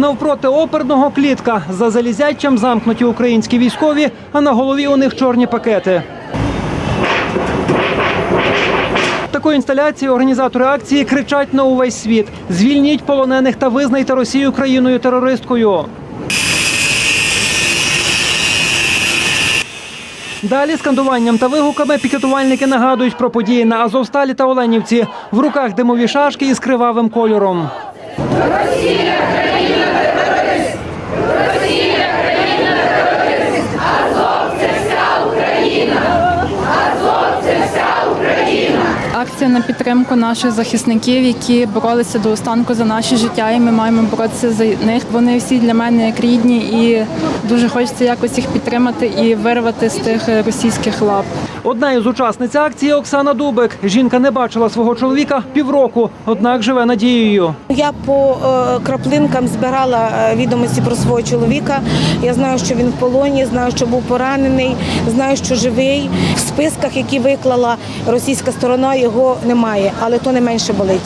Навпроти оперного клітка за залізячим замкнуті українські військові, а на голові у них чорні пакети. Такої інсталяції організатори акції кричать на увесь світ: звільніть полонених та визнайте Росію країною терористкою. Далі скандуванням та вигуками пікетувальники нагадують про події на Азовсталі та Оленівці. В руках димові шашки із кривавим кольором. Росія країна. Акція на підтримку наших захисників, які боролися до останку за наше життя, і ми маємо боротися за них. Вони всі для мене як рідні, і дуже хочеться якось їх підтримати і вирвати з тих російських лап. Одна із учасниць акції Оксана Дубик. Жінка не бачила свого чоловіка півроку, однак живе надією. Я по е, краплинкам збирала е, відомості про свого чоловіка. Я знаю, що він в полоні, знаю, що був поранений, знаю, що живий. В списках, які виклала російська сторона, його немає, але то не менше болить.